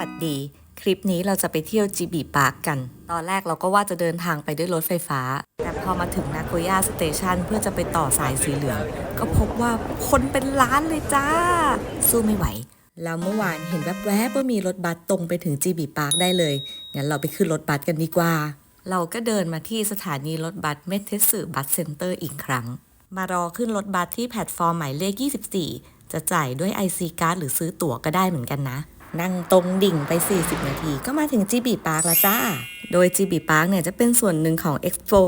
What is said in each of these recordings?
วัสดี คลิปนี้เราจะไปเที่ยวจิบิปาร์กกัน ตอนแรกเราก็ว่าจะเดินทางไปด้วยรถไฟฟ้า แต่พอมาถึงนาโกย่าสเตชันเพื่อจะไปต่อสายสีเหลือง ก็พบว่าคนเป็นล้านเลยจ้า สู้ไม่ไหว แล้วเมื่อวานเห็นแวบๆว่ามีรถบัสตรงไปถึงจิบิปาร์กได้เลยงั้นเราไปขึ้นรถบัสกันดีกว่า เราก็เดินมาที่สถานีรถบัสเมทเทสึบัสเซ็นเตอร์อีกครั้ง มารอขึ้นรถบัสที่แพลตฟอร์มหมายเลข 24 จะจ่ายด้วย IC card หรือซื้อตั๋วก็ได้เหมือนกันนะ นั่งตรงดิ่งไป 40 นาที ก็มาถึงจิบิปาร์กแล้วจ้า โดยจิบิปาร์กเนี่ยจะเป็นส่วนหนึ่งของ Expo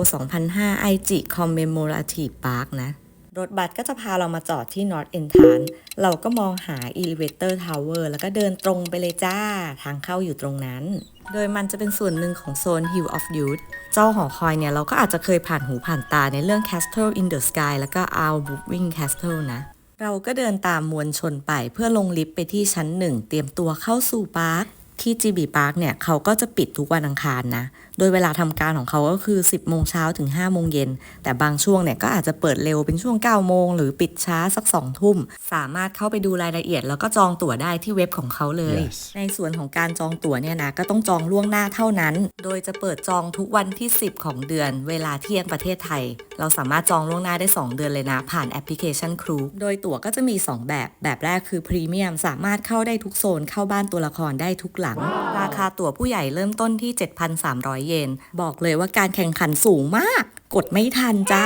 2005 IG Commemorative Park นะ รถบัสก็จะพาเรามาจอดที่ North Entrance เราก็มองหา Elevator Tower แล้วก็เดินตรงไปเลยจ้า ทางเข้าอยู่ตรงนั้น โดยมันจะเป็นส่วนหนึ่งของโซน Hill of Youth เจ้าหอคอยเนี่ยเราก็อาจจะเคยผ่านหูผ่านตาในเรื่อง Castle in the Sky แล้วก็ Owl Moving Castle นะ เราก็เดินตามมวลชนไปเพื่อลงลิฟต์ไปที่ชั้นหนึ่งเตรียมตัวเข้าสู่พาร์คที่จีบีพาร์คเนี่ยเขาก็จะปิดทุกวันอังคารนะโดยเวลาทำการของเขาก็คือ 10 โมงเช้าถึง 5 โมงเย็น แต่บางช่วงเนี่ยก็อาจจะเปิดเร็วเป็นช่วง 9 โมง หรือปิดช้าสัก 2 ทุ่ม สามารถเข้าไปดูรายละเอียด แล้วก็จองตั๋วได้ที่เว็บของเขาเลย Yes ในส่วนของการจองตั๋วเนี่ยนะก็ต้องจองล่วงหน้าเท่านั้น โดยจะเปิดจองทุกวันที่ 10 ของเดือน เวลาเที่ยงประเทศไทย เราสามารถจองล่วงหน้าได้ 2 เดือนเลยนะ ผ่านแอปพลิเคชันครูโดยตั๋วก็จะมี 2 แบบ แบบแรกคือพรีเมียมสามารถเข้าได้ทุกโซนเข้าบ้านตัวละครได้ทุกหลังราคาตั๋วผู้ใหญ่เริ่มต้นที่ 7,300เยน บอกเลยว่าการแข่งขันสูงมาก กดไม่ทันจ้า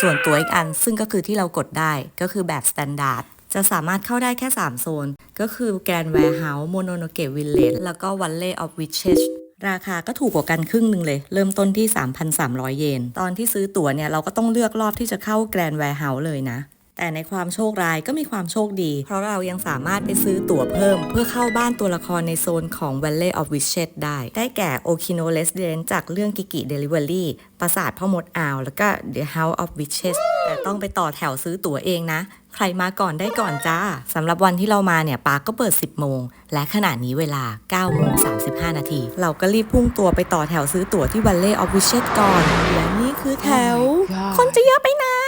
ส่วนตั๋วอีกอันซึ่งก็คือที่เรากดได้ก็คือแบบสแตนดาร์ดจะสามารถเข้าได้แค่ 3 โซน ก็คือแกรนแวร์เฮาส์โมโนโนเก v วิลเลจแล้วก็วันเล่ออฟวิชเชชราคาก็ถูกกว่ากันครึ่งหนึ่งเลย เริ่มต้นที่ 3,300 เยน ตอนที่ซื้อตั๋วเนี่ย เราก็ต้องเลือกรอบที่จะเข้าแกรนแวร์เฮาส์เลยนะ แต่ในความโชคร้ายก็มีความโชคดี เพราะเรายังสามารถไปซื้อตั๋วเพิ่ม เพื่อเข้าบ้านตัวละครในโซนของ Valley of Wishes ได้ ได้แก่ Okino Residence จากเรื่องกิกิ Delivery ปราสาทพ่อมดอาว แล้วก็ The House of Wishes แต่ต้องไปต่อแถวซื้อตั๋วเองนะ ใครมาก่อนได้ก่อนจ้าสำหรับวันที่เรามาเนี่ยปาร์คก็เปิด 10 โมง และขณะนี้เวลา 9 โมง 35 นาที เราก็รีบพุ่งตัวไปต่อแถวซื้อตั๋วที่ Valley of Wishes ก่อน และนี่คือแถว God คนจะเยอะไปไหนพ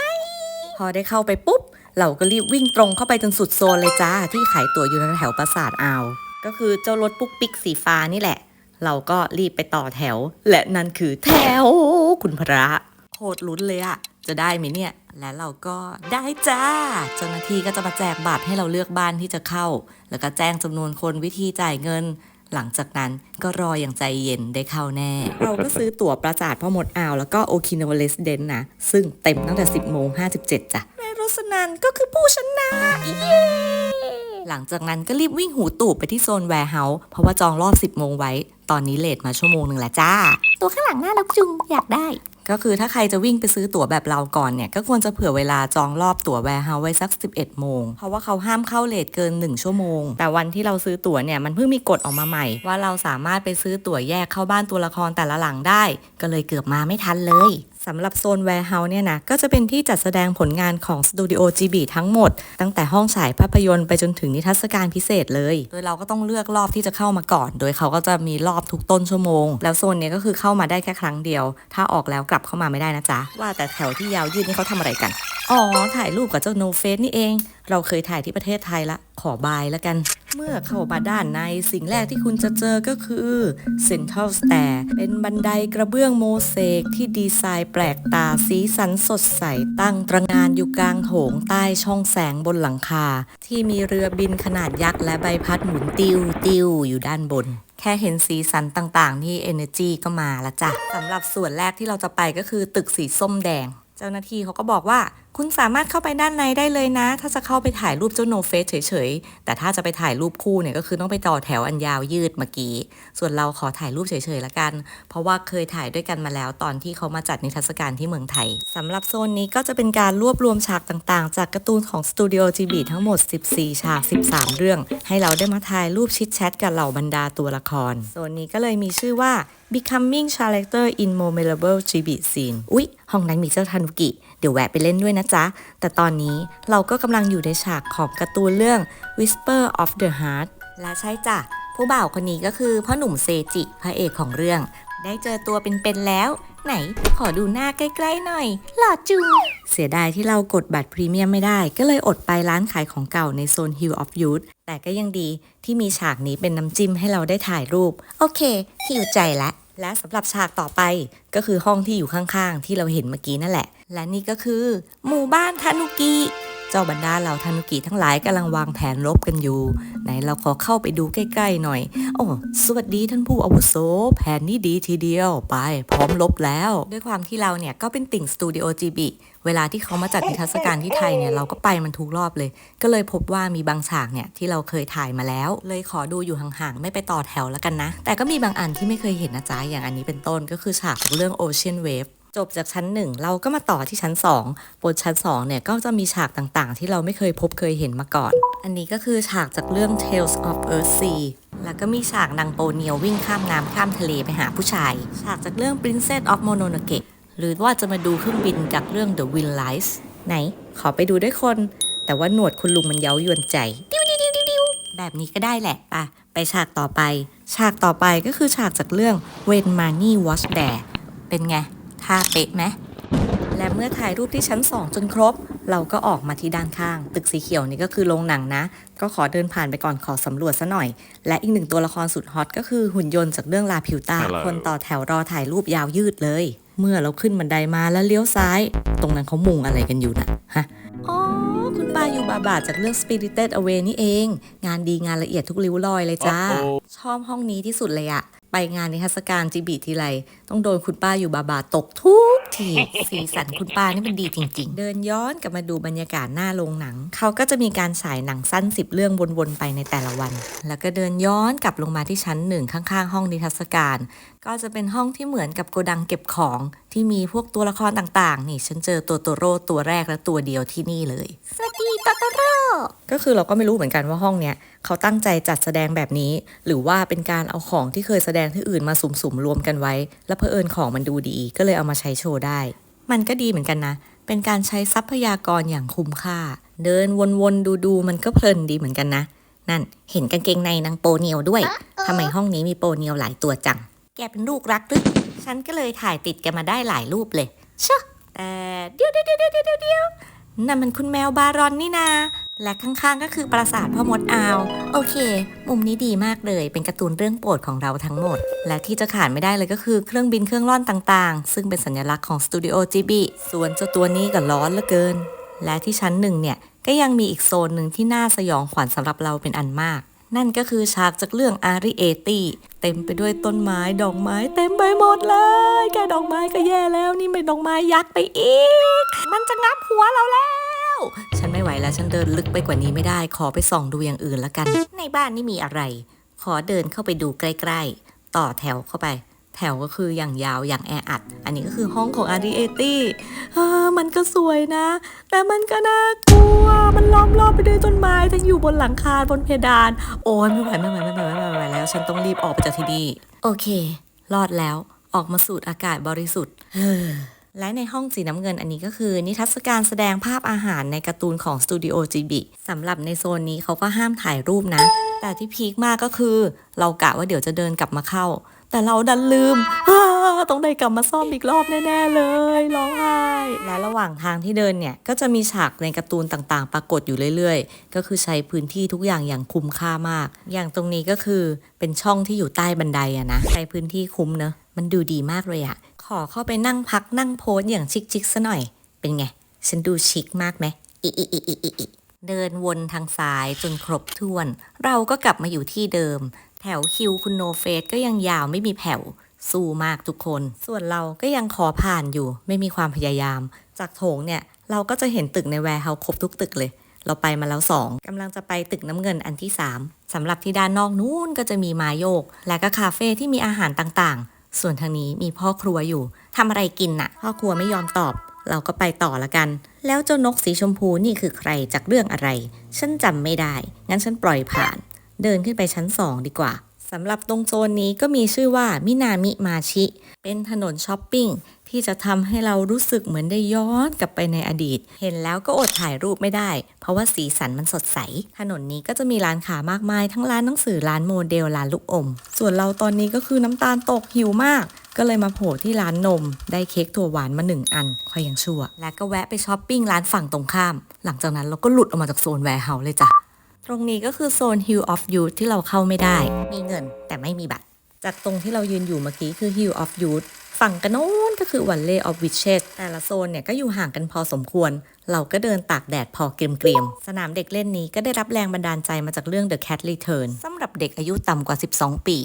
อได้เข้าไปปุ๊บ เราก็รีบวิ่งตรงเข้าไปจนสุดโซนเลยจ้า ที่ขายตั๋วอยู่แถวปราสาทอาว ก็คือเจ้ารถปุ๊กปิ๊กสีฟ้านี่แหละ เราก็รีบไปต่อแถว และนั่นคือแถวคุณพระโคตรลุ้นเลยอะจะได้ไหมเนี่ย และเราก็ได้จ้า เจ้าหน้าที่ก็จะมาแจกบัตรให้เราเลือกบ้านที่จะเข้า แล้วก็แจ้งจำนวนคนวิธีจ่ายเงิน หลังจากนั้นก็รออย่างใจเย็นได้เข้าแน่ เราก็ซื้อตั๋วปราสาทพ่อมดอ่าวแล้วก็โอคิโนเรสเดนนะ ซึ่งเต็มตั้งแต่ 10โมง57จ้ะแม่รสนันก็คือผู้ชนะเย้หลังจากนั้นก็รีบวิ่งหูตูบไปที่โซนแวร์เฮาส์เพราะว่าจองรอบ 10โมงไว้ ตอนนี้เลทมาชั่วโมงหนึ่งแล้วจ้า ตัวข้างหลังน่ารักจุงอยากได้ ก็คือถ้าใครจะวิ่งไปซื้อตั๋วแบบเราก่อนเนี่ย ก็ควรจะเผื่อเวลาจองรอบตั๋วแวร์เฮาไว้สัก 11 โมง เพราะว่าเขาห้ามเข้าเลทเกิน 1 ชั่วโมง แต่วันที่เราซื้อตั๋วเนี่ย มันเพิ่งมีกฎออกมาใหม่ ว่าเราสามารถไปซื้อตั๋วแยกเข้าบ้านตัวละครแต่ละหลังได้ ก็เลยเกือบมาไม่ทันเลย สำหรับโซนแวร์เฮาส์เนี่ยนะก็จะเป็นที่จัดแสดงผลงานของสตูดิโอ GB ทั้งหมด ตั้งแต่ห้องฉายภาพยนตร์ไปจนถึงนิทรรศการพิเศษเลย โดยเราก็ต้องเลือกรอบที่จะเข้ามาก่อน โดยเขาก็จะมีรอบทุกต้นชั่วโมง แล้วโซนนี้ก็คือเข้ามาได้แค่ครั้งเดียว ถ้าออกแล้วกลับเข้ามาไม่ได้นะจ๊ะ ว่าแต่แถวที่ยาวยืดนี่เขาทำอะไรกัน อ๋อถ่ายรูปกับเจ้าโนเฟสนี่เอง เราเคยถ่ายที่ประเทศไทยละขอบายแล้วกัน เมื่อเข้ามาด้านในสิ่งแรกที่คุณจะเจอก็คือ Central Stair เป็นบันไดกระเบื้องโมเสกที่ดีไซน์แปลกตาสีสันสดใสตั้งตระงานอยู่กลางโถงใต้ช่องแสงบนหลังคา ที่มีเรือบินขนาดยักษ์และใบพัดหมุนติวติวอยู่ด้านบนแค่เห็นสีสันต่างๆ นี่ Energy ก็มาล้วจ้ะสำหรับส่วนแรกที่เราจะไปก็คือตึกสีส้มแดง เจ้าหน้าที่เขาก็บอกว่าคุณสามารถเข้าไปด้านในได้เลยนะ ถ้าจะเข้าไปถ่ายรูปเจ้าโนเฟสเฉยๆ แต่ถ้าจะไปถ่ายรูปคู่เนี่ยก็คือต้องไปต่อแถวอันยาวยืดเมื่อกี้ ส่วนเราขอถ่ายรูปเฉยๆละกัน เพราะว่าเคยถ่ายด้วยกันมาแล้วตอนที่เขามาจัดนิทรรศการที่เมืองไทยสำหรับโซนนี้ก็จะเป็นการรวบรวมฉากต่างๆ จากการ์ตูนของสตูดิโอจีบีทั้งหมด 14 ฉาก 13 เรื่อง ให้เราได้มาถ่ายรูปชิดแชทกับเหล่าบรรดาตัวละคร โซนนี้ก็เลยมีชื่อว่า Becoming Character in Memorable GB Scene อุ๊ย ห้องนั้นมีเจ้าทานุกิ เดี๋ยวแวะไปเล่นด้วยนะจ๊ะ แต่ตอนนี้เราก็กำลังอยู่ในฉากของการ์ตูนเรื่อง Whisper of the Heart และใช่จ้ะ ผู้บ่าวคนนี้ก็คือพ่อหนุ่มเซจิพระเอกของเรื่อง ได้เจอตัวเป็นๆแล้ว ไหน ขอดูหน้าใกล้ๆหน่อย หล่อจุงเสียดายที่เรากดบัตรพรีเมียมไม่ได้ ก็เลยอดไปร้านขายของเก่าในโซน Hill of Youth แต่ก็ยังดีที่มีฉากนี้เป็นน้ำจิ้มให้เราได้ถ่ายรูป โอเคหิวใจละและสำหรับฉากต่อไปก็คือห้องที่อยู่ข้างๆ ที่เราเห็นเมื่อกี้นั่นแหละ และนี่ก็คือ หมู่บ้านทานุกิ เจ้าบรรดาเหล่าทานุกิทั้งหลายกำลังวางแผนรบกันอยู่ ไหนเราขอเข้าไปดูใกล้ๆหน่อย โอ้สวัสดีท่านผู้อาวุโส แผนนี้ดีทีเดียว ไป พร้อมลบแล้ว ด้วยความที่เราเนี่ยก็เป็นติ่งสตูดิโอจีบีเวลาที่เขามาจัดนิทรรศการที่ไทยเนี่ยเราก็ไปมันทุกรอบเลย ก็เลยพบว่ามีบางฉากเนี่ยที่เราเคยถ่ายมาแล้ว เลยขอดูอยู่ห่างๆ ไม่ไปต่อแถวแล้วกันนะ แต่ก็มีบางอันที่ไม่เคยเห็นนะจ๊ะอย่างอันนี้เป็นต้นก็คือฉากเรื่อง Ocean Wave จบจากชั้นหนึ่งเราก็มาต่อที่ชั้น 2 บนชั้น2เนี่ยก็จะมีฉากต่างๆ ที่เราไม่เคยพบเคยเห็นมาก่อน อันนี้ก็คือฉากจากเรื่อง Tales of Earthsea แล้วก็มีฉากนางโปเนียววิ่งข้ามน้ำข้ามทะเลไปหาผู้ชาย ฉากจากเรื่อง Princess of Mononoke หรือว่าจะมาดูเครื่องบินจากเรื่อง The Wind Lies ไหน ขอไปดูด้วยคน แต่ว่าหนวดคุณลุงมันเย้ายวนใจดิวดิวดิวดิวแบบนี้ก็ได้แหละไปะไปฉากต่อไป ฉากต่อไปก็คือฉากจากเรื่อง When Money Was There เป็นไง ท่าเป๊ะไหมและเมื่อถ่ายรูปที่ชั้น 2 จนครบ เราก็ออกมาที่ด้านข้าง ตึกสีเขียวนี่ก็คือโรงหนังนะ ก็ขอเดินผ่านไปก่อนขอสำรวจซะหน่อย และอีกหนึ่งตัวละครสุดฮอตก็คือหุ่นยนต์จากเรื่องลาพิวตา Hello คนต่อแถวรอถ่ายรูปยาวยืดเลย เมื่อเราขึ้นบันไดมาแล้วเลี้ยวซ้าย ตรงนั้นเขามุงอะไรกันอยู่นะฮะ อ๋อ คุณป้าอยู่บาบาจากเรื่อง Spirited Away นี่เอง งานดีงานละเอียดทุกริ้วรอยเลยจ้าโอ้โหชอบห้องนี้ที่สุดเลยอะไปงานนิทรรศการจีบีทีไร ต้องโดนคุณป้าอยู่บาบาตกทุกที สีสันคุณป้านี่มันดีจริง ๆ เดินย้อนกลับมาดูบรรยากาศหน้าโรงหนัง เขาก็จะมีการฉายหนังสั้นสิบเรื่องวน ๆ ไปในแต่ละวัน แล้วก็เดินย้อนกลับลงมาที่ชั้นหนึ่งข้าง ๆ ห้องนิทรรศการก็จะเป็นห้องที่เหมือนกับโกดังเก็บของที่มีพวกตัวละครต่างๆ นี่ฉันเจอตัวโตโร่ตัวแรกและตัวเดียวที่นี่เลย สวัสดีโตโตโร่ก็คือเราก็ไม่รู้เหมือนกันว่าห้องเนี้ยเขาตั้งใจจัดแสดงแบบนี้ หรือว่าเป็นการเอาของที่เคยแสดงที่อื่นมาสุ่มๆรวมกันไว้ แล้วเพอเอิญของมันดูดี ก็เลยเอามาใช้โชว์ได้ มันก็ดีเหมือนกันนะ เป็นการใช้ทรัพยากรอย่างคุ้มค่า เดินวนๆดูๆมันก็เพลินดีเหมือนกันนะ นั่นเห็นกางเกงในนางโปเนียวด้วยทำไมห้องนี้มีโปเนียวหลายตัวจังแก เป็นลูกรักหรือฉันก็เลยถ่ายติดแกมาได้หลายรูปเลยเชอะแต่เดี๋ยวเดี๋ยวเดี๋ยวเดี๋ยวเดี๋ยวนั่นมันคุณแมวบารอนนี่นาและข้างๆก็คือปราสาทพ่อมดอาว โอเค มุมนี้ดีมากเลย เป็นการ์ตูนเรื่องโปรดของเราทั้งหมด และที่จะขาดไม่ได้เลยก็คือเครื่องบินเครื่องร่อนต่างๆ ซึ่งเป็นสัญลักษณ์ของสตูดิโอจีบีส่วนเจ้าตัวนี้ก็ร้อนเหลือเกิน และที่ชั้นหนึ่งเนี่ย ก็ยังมีอีกโซนหนึ่งที่น่าสยองขวัญสำหรับเราเป็นอันมาก นั่นก็คือฉากจากเรื่องอาริเอตี้เต็มไปด้วยต้นไม้ดอกไม้ เต็มไปหมดเลยแกดอกไม้ก็แย่แล้ว นี่ไป็นดอกไม้ยักษ์ไปอีก มันจะงับหัวเราแล้ว ฉันไม่ไหวแล้วฉันเดินลึกไปกว่านี้ไม่ได้ ขอไปส่องดูอย่างอื่นละกัน ในบ้านนี่มีอะไร ขอเดินเข้าไปดูใกล้ ๆ ต่อแถวเข้าไป แถวก็คืออย่างยาวอย่างแออัด อันนี้ก็คือห้องของอาริเอตี้มันก็สวยนะ แต่มันก็น่ากลัว มันล้อมรอบไปด้วยต้นไม้ทั้งอยู่บนหลังคาบนเพดาน โอ้ยไม่ไหวไม่ไหวไม่ไหวไม่ไหวไม่ไหวแล้ว ฉันต้องรีบออกไปจากที่นี่ โอเค รอดแล้ว ออกมาสูดอากาศบริสุทธิ์และในห้องสีน้ำเงินอันนี้ก็คือ นิทรรศการแสดงภาพอาหารในการ์ตูนของสตูดิโอจีบีสำหรับในโซนนี้เขาก็ห้ามถ่ายรูปนะ แต่ที่พีคมากก็คือ เรากะว่าเดี๋ยวจะเดินกลับมาเข้า แต่เราดันลืมต้องได้กลับมาซ่อมอีกรอบแน่ ๆ เลยร้องไห้และระหว่างทางที่เดินเนี่ย ก็จะมีฉากในการ์ตูนต่างๆ ปรากฏอยู่เรื่อย ๆ ก็คือใช้พื้นที่ทุกอย่างอย่างคุ้มค่ามาก อย่างตรงนี้ก็คือเป็นช่องที่อยู่ใต้บันไดอะนะใช้พื้นที่คุ้มเนอะมันดูดีมากเลยอะขอเข้าไปนั่งพักนั่งโพสอย่างชิคๆซะหน่อย เป็นไง ฉันดูชิคมากไหมอิอิอิอิอิอิเดินวนทางซ้ายจนครบถ้วน เราก็กลับมาอยู่ที่เดิม แถวคิวคุณโนเฟสก็ยังยาวไม่มีแผ่วสู้มากทุกคน ส่วนเราก็ยังขอผ่านอยู่ ไม่มีความพยายาม จากโถงเนี่ย เราก็จะเห็นตึกในแวร์เฮาครบทุกตึกเลย เราไปมาแล้ว2กำลังจะไปตึกน้ำเงินอันที่3สำหรับที่ด้านนอกนู้นก็จะมีมาโยก และก็คาเฟ่ที่มีอาหารต่างๆ ส่วนทางนี้มีพ่อครัวอยู่ทำอะไรกินน่ะ พ่อครัวไม่ยอมตอบ เราก็ไปต่อละกัน แล้วเจ้านกสีชมพูนี่คือใครจากเรื่องอะไร ฉันจำไม่ได้ งั้นฉันปล่อยผ่าน เดินขึ้นไปชั้น 2 ดีกว่าสำหรับตรงโซนนี้ก็มีชื่อว่ามินามิมาชิ เป็นถนนช้อปปิ้งที่จะทำให้เรารู้สึกเหมือนได้ย้อนกลับไปในอดีต เห็นแล้วก็อดถ่ายรูปไม่ได้ เพราะว่าสีสันมันสดใส ถนนนี้ก็จะมีร้านขามากมาย ทั้งร้านหนังสือร้านโมเดลร้านลูกอม ส่วนเราตอนนี้ก็คือน้ำตาลตกหิวมากก็เลยมาโผล่ที่ร้านนม ได้เค้กถั่วหวานมาหนึ่งอันค่อยยังชั่ว และก็แวะไปช้อปปิ้งร้านฝั่งตรงข้าม หลังจากนั้นเราก็หลุดออกมาจากโซนแวร์เฮาส์เลยจ้ะ ตรงนี้ก็คือโซน Hill of Youth ที่เราเข้าไม่ได้ มีเงินแต่ไม่มีบัตร จากตรงที่เรายืนอยู่เมื่อกี้คือ Hill of Youth ฝั่งกันโน้นก็คือ Valley of Witches แต่ละโซนเนี่ยก็อยู่ห่างกันพอสมควร เราก็เดินตากแดดพอเกรียมๆ สนามเด็กเล่นนี้ก็ได้รับแรงบันดาลใจมาจากเรื่อง The Cat Return สำหรับเด็กอายุต่ำกว่า 12 ปี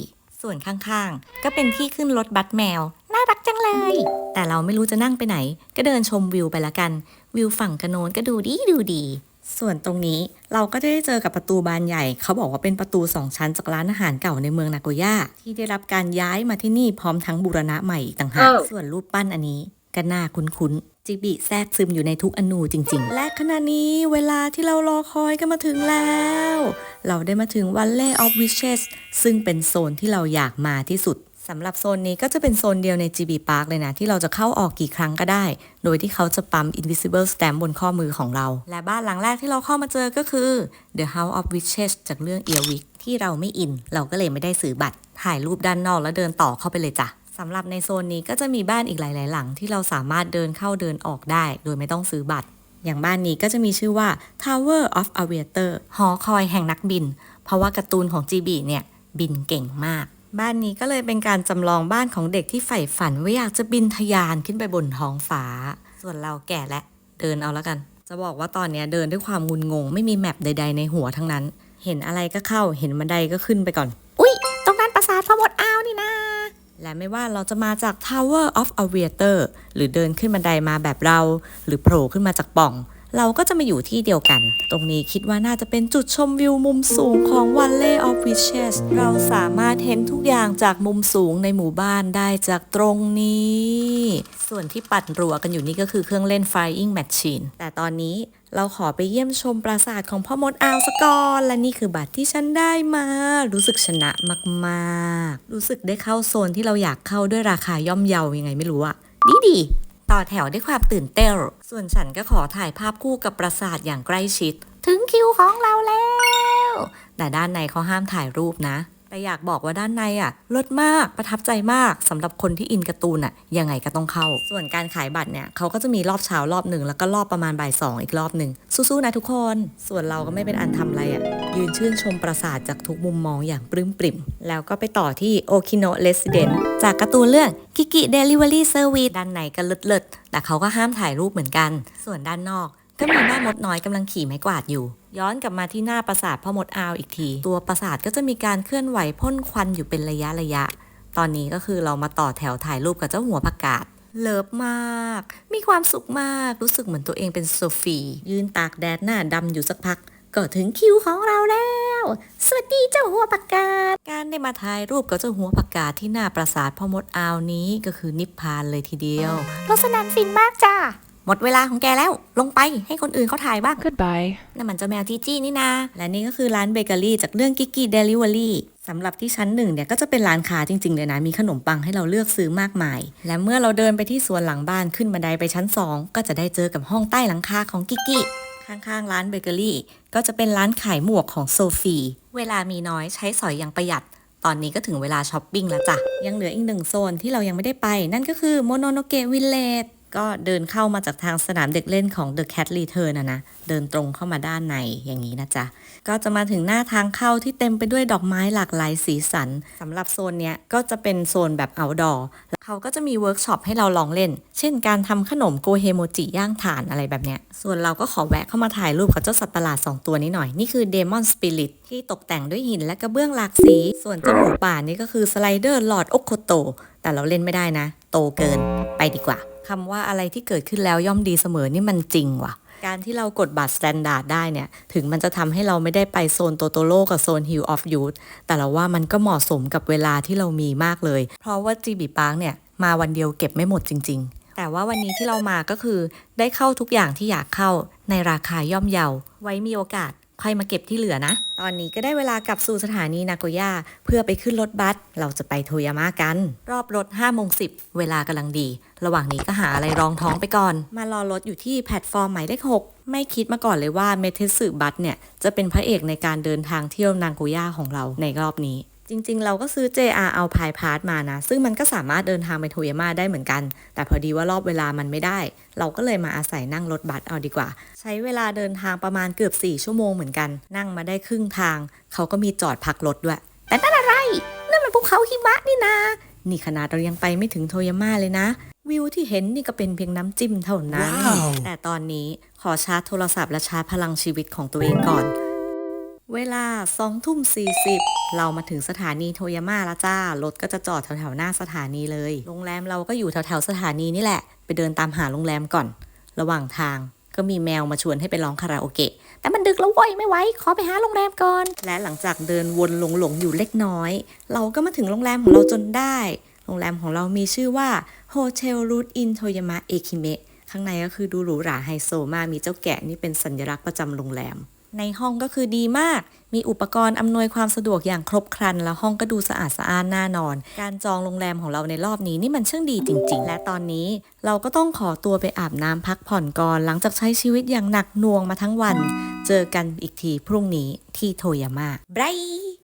ส่วนข้างๆ ก็เป็นที่ขึ้นรถบัสแมว น่ารักจังเลย แต่เราไม่รู้จะนั่งไปไหน ก็เดินชมวิวไปละกัน วิวฝั่งกันโน้นก็ดูดีดูดี ส่วนตรงนี้เราก็ได้เจอกับประตูบานใหญ่ เขาบอกว่าเป็นประตูสองชั้นจากร้านอาหารเก่าในเมืองนาโกย่าที่ได้รับการย้ายมาที่นี่พร้อมทั้งบูรณะใหม่อีกต่างหากส่วนรูปปั้นอันนี้ก็น่าคุ้นๆจิบิแทรกซึมอยู่ในทุกอนูจริง ๆ และขณะนี้เวลาที่เรารอคอยก็มาถึงแล้ว เราได้มาถึง Valley of Wishes ซึ่งเป็นโซนที่เราอยากมาที่สุด สำหรับโซนนี้ก็จะเป็นโซนเดียวใน GB Park เลยนะ ที่เราจะเข้าออกกี่ครั้งก็ได้ โดยที่เขาจะปั๊ม Invisible Stamp บนข้อมือของเรา และบ้านหลังแรกที่เราเข้ามาเจอก็คือ The House of Witches จากเรื่อง Earwig ที่เราไม่อิน เราก็เลยไม่ได้ซื้อบัตร ถ่ายรูปด้านนอกแล้วเดินต่อเข้าไปเลยจ้ะสำหรับในโซนนี้ก็จะมีบ้านอีกหลาย ๆ หลังที่เราสามารถเดินเข้าเดินออกได้ โดยไม่ต้องซื้อบัตร อย่างบ้านนี้ก็จะมีชื่อว่า Tower of Aviator หอคอยแห่งนักบิน เพราะว่าการ์ตูนของ GB เนี่ยบินเก่งมาก บ้านนี้ก็เลยเป็นการจำลองบ้านของเด็กที่ใฝ่ฝันว่าอยากจะบินทะยานขึ้นไปบนท้องฟ้า ส่วนเราแก่และเดินเอาแล้วกัน จะบอกว่าตอนเนี้ยเดินด้วยความงุนงง ไม่มีแมปใด ๆ ในหัวทั้งนั้น เห็นอะไรก็เข้าเห็นบันไดก็ขึ้นไปก่อน อุ๊ย ตรงนั้นปราสาทพระมดอ้าวนี่นะและไม่ว่าเราจะมาจาก Tower of Aviator หรือเดินขึ้นบันไดมาแบบเรา หรือโผล่ขึ้นมาจากปล่อง เราก็จะมาอยู่ที่เดียวกัน ตรงนี้คิดว่าน่าจะเป็นจุดชมวิวมุมสูงของ Valley of Wishes เราสามารถเห็นทุกอย่างจากมุมสูงในหมู่บ้านได้จากตรงนี้ ส่วนที่ปัดรัวกันอยู่นี่ก็คือเครื่องเล่น Flying Machine แต่ตอนนี้เราขอไปเยี่ยมชมปราสาทของพ่อมดอาวสกอนและนี่คือบัตรที่ฉันได้มา รู้สึกชนะมาก ๆ รู้สึกได้เข้าโซนที่เราอยากเข้าด้วยราคาย่อมเยายังไงไม่รู้อะดีดี ต่อแถวด้วยความตื่นเต้น ส่วนฉันก็ขอถ่ายภาพคู่กับปราสาทอย่างใกล้ชิด ถึงคิวของเราแล้ว แต่ด้านในเขาห้ามถ่ายรูปนะ แต่อยากบอกว่าด้านในอะเลิศมากประทับใจมากสำหรับคนที่อินการ์ตูนอะยังไงก็ต้องเข้า ส่วนการขายบัตรเนี่ยเขาก็จะมีรอบเช้ารอบหนึ่งแล้วก็รอบประมาณบ่ายสองอีกรอบหนึ่งสู้ๆนะทุกคน ส่วนเราก็ไม่เป็นอันทำอะไรอะยืนชื่นชมปราสาทจากทุกมุมมองอย่างปลื้มปริ่ม แล้วก็ไปต่อที่โอคิโนะเรสิเดนจากการ์ตูนเรื่องกิกิเดลิเวอรี่เซอร์วิสด้านในก็เลิศๆแต่เขาก็ห้ามถ่ายรูปเหมือนกัน ส่วนด้านนอก ก็มีแม่มดน้อยกำลังขี่ไม้กวาดอยู่ ย้อนกลับมาที่หน้าปราสาทพ่อมดอาวอีกที ตัวปราสาทก็จะมีการเคลื่อนไหวพ่นควันอยู่เป็นระยะระยะ ตอนนี้ก็คือเรามาต่อแถวถ่ายรูปกับเจ้าหัวผักกาดเลิฟมาก มีความสุขมาก รู้สึกเหมือนตัวเองเป็นโซฟียืนตากแดดหน้าดำอยู่สักพัก ก็ถึงคิวของเราแล้ว สวัสดีเจ้าหัวผักกาดการได้มาถ่ายรูปกับเจ้าหัวผักกาดที่หน้าปราสาทพ่อมดอาวนี้ก็คือนิพพานเลยทีเดียวรสนันฟินมากจ้า หมดเวลาของแกแล้ว ลงไปให้คนอื่นเขาถ่ายบ้าง Goodbye. นั่นมันเจ้าแมวจีจี้นี่นา และนี่ก็คือร้านเบเกอรี่จากเรื่องกิกกี้เดลิเวอรี่สำหรับที่ชั้นหนึ่งเนี่ยก็จะเป็นร้านค้าจริง ๆ เลยนะ มีขนมปังให้เราเลือกซื้อมากมาย และเมื่อเราเดินไปที่สวนหลังบ้านขึ้นบันไดไปชั้น 2 ก็จะได้เจอกับห้องใต้หลังคาของกิกกี้ข้างๆร้านเบเกอรี่ก็จะเป็นร้านขายหมวกของโซฟีเวลามีน้อยใช้สอยอย่างประหยัด ตอนนี้ก็ถึงเวลาช้อปปิ้งแล้วจ้ะยังเหลืออีกหนึ่งโซนที่เรายังไม่ได้ไป นั่นก็คือโมโนโนเกะวิลเลจ ก็เดินเข้ามาจากทางสนามเด็กเล่นของ The Cat Return นะนะเดินตรงเข้ามาด้านในอย่างนี้นะจ๊ะ ก็จะมาถึงหน้าทางเข้าที่เต็มไปด้วยดอกไม้หลากหลายสีสันสำหรับโซนเนี้ยก็จะเป็นโซนแบบ outdoor เขาก็จะมีเวิร์กช็อปให้เราลองเล่น เช่นการทำขนมโกเฮโมจิย่างถ่านอะไรแบบเนี้ย ส่วนเราก็ขอแวะเข้ามาถ่ายรูปกับเจ้าสัตว์ประหลาด 2 ตัวนี้หน่อย นี่คือ Demon Spirit ที่ตกแต่งด้วยหินและกระเบื้องหลากสี ส่วนเจ้าหมูป่านี่ก็คือสไลเดอร์หลอดโอโคโต แต่เราเล่นไม่ได้นะ โตเกิน ไปดีกว่าคำว่าอะไรที่เกิดขึ้นแล้วย่อมดีเสมอนี่มันจริงว่ะ การที่เรากดบัตรสแตนดาร์ดได้เนี่ย ถึงมันจะทำให้เราไม่ได้ไปโซนโตโตโร่กับโซน Hill of Youth แต่เราว่ามันก็เหมาะสมกับเวลาที่เรามีมากเลย เพราะว่า GB Park เนี่ยมาวันเดียวเก็บไม่หมดจริง ๆ แต่ว่าวันนี้ที่เรามาก็คือได้เข้าทุกอย่างที่อยากเข้าในราคาย่อมเยา ไว้มีโอกาส ค่อยมาเก็บที่เหลือนะ ตอนนี้ก็ได้เวลากลับสู่สถานีนาโกย่าเพื่อไปขึ้นรถบัส เราจะไปโทยาม่ากัน รอบรถ5โมง10เวลากำลังดี ระหว่างนี้ก็หาอะไรรองท้องไปก่อน มารอรถอยู่ที่แพลตฟอร์มหมายเลข6ไม่คิดมาก่อนเลยว่าเมเทสึบัสเนี่ยจะเป็นพระเอกในการเดินทางเที่ยวนาโกย่าของเราในรอบนี้ จริงๆ เราก็ซื้อ JR เอาพายพาสมานะ ซึ่งมันก็สามารถเดินทางไปโทเยาม่าได้เหมือนกัน แต่พอดีว่ารอบเวลามันไม่ได้ เราก็เลยมาอาศัยนั่งรถบัสเอาดีกว่า ใช้เวลาเดินทางประมาณเกือบ 4 ชั่วโมงเหมือนกัน นั่งมาได้ครึ่งทาง เขาก็มีจอดพักรถด้วย แต่นั่นอะไร นั่นมันภูเขาหิมะนี่นา นี่ขนาดเรายังไปไม่ถึงโทเยาม่าเลยนะ วิวที่เห็นนี่ก็เป็นเพียงน้ำจิ้มเท่านั้นว้าวแต่ตอนนี้ขอชาร์จโทรศัพท์และชาร์จพลังชีวิตของตัวเองก่อน เวลา2ทุ่ม40เรามาถึงสถานีโทยาม่าล้วจ้า รถก็จะจอดแถวๆหน้าสถานีเลย โรงแรมเราก็อยู่แถวๆสถานีนี่แหละ ไปเดินตามหาโรงแรมก่อน ระหว่างทางก็มีแมวมาชวนให้ไปร้องคาราโอเกะ แต่มันดึกแล้วเว้ยไม่ไหว ขอไปหาโรงแรมก่อน และหลังจากเดินวนหลงๆอยู่เล็กน้อย เราก็มาถึงโรงแรมของเราจนได้ โรงแรมของเรามีชื่อว่า Hotel Root in Toyama Ekime ข้างในก็คือดูหรูหราไฮโซมาก มีเจ้าแกะนี่เป็นสัญลักษณ์ประจำโรงแรม ในห้องก็คือดีมาก มีอุปกรณ์อำนวยความสะดวกอย่างครบครัน แล้วห้องก็ดูสะอาดสะอ้านน่านอน การจองโรงแรมของเราในรอบนี้นี่มันช่างดีจริง ๆ และตอนนี้เราก็ต้องขอตัวไปอาบน้ำพักผ่อนก่อนหลังจากใช้ชีวิตอย่างหนักหน่วงมาทั้งวัน เจอกันอีกทีพรุ่งนี้ที่โทยาม่าบาย